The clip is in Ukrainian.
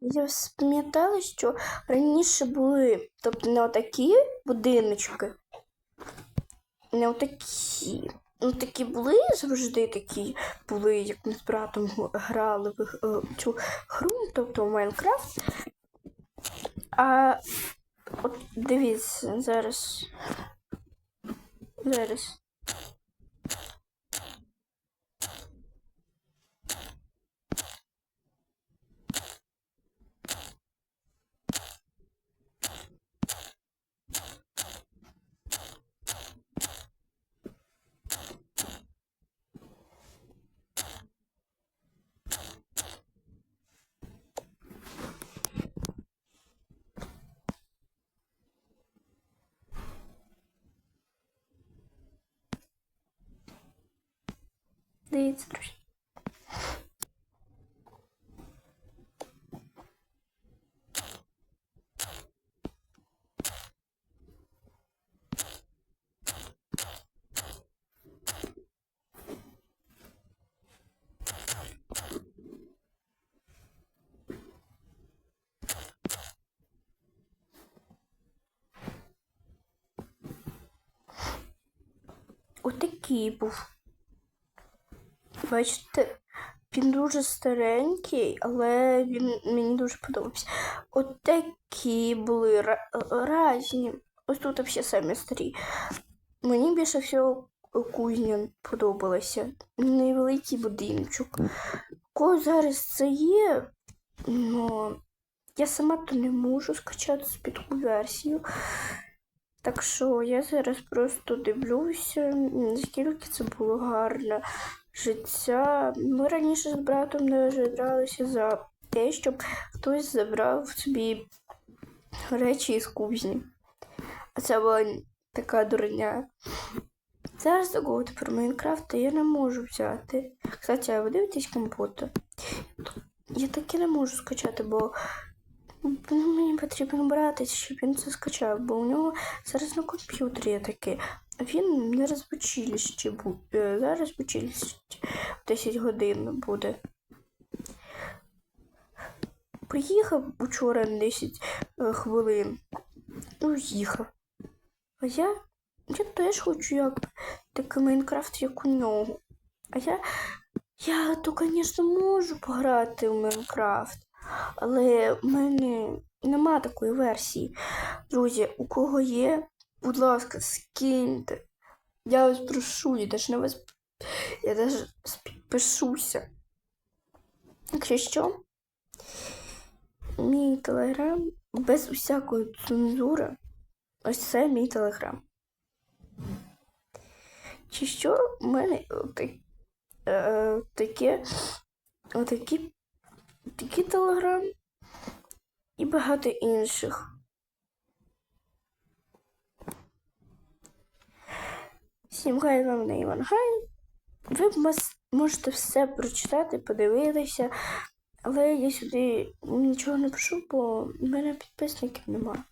Я пам'ятала, що раніше були, тобто не отакі будиночки, не отакі. Ну, такі були завжди такі були, як ми з братом грали в е, цю гру, тобто в Майнкрафт. А от дивіться, зараз. Зараз. Дивіться, друзі. Отакий був. Бачите, він дуже старенький, але він мені дуже подобався. От такі були ра- різні. Ось тут взагалі самі старі. Мені більше всього кузня подобалася. Невеликий будиночок. Кого зараз це є, но я сама то не можу скачати спідку версію. Так що я зараз просто дивлюся, наскільки це було гарно життя. Ми раніше з братом не гралися за те, щоб хтось забрав собі речі із кузні. А це була така дурня. Зараз заговорити про Майнкрафт я не можу взяти. Кстати, а ви дивитесь компота? Я таки не можу скачати, бо мені потрібен братець, щоб він це скачав, бо у нього зараз на комп'ютері є таке. Він не раз в був. Зараз в училищі 10 годин буде. Приїхав учора на 10 е, хвилин. Ну, їхав. А я, я теж хочу як такий Майнкрафт, як у нього. А я, я то, звісно, можу пограти в Майнкрафт, але в мене нема такої версії. Друзі, у кого є, будь ласка, скиньте. Я вас прошу, я даже на вас. Я даже підпишуся. Якщо що, мій телеграм без усякої цензури. Ось це мій телеграм. Чи що в мене отак- е, таке, отакі, такі телеграм і багато інших. Всім хай вам на Іван Гай. Ви можете все прочитати, подивитися, але я сюди нічого не пишу, бо в мене підписників нема.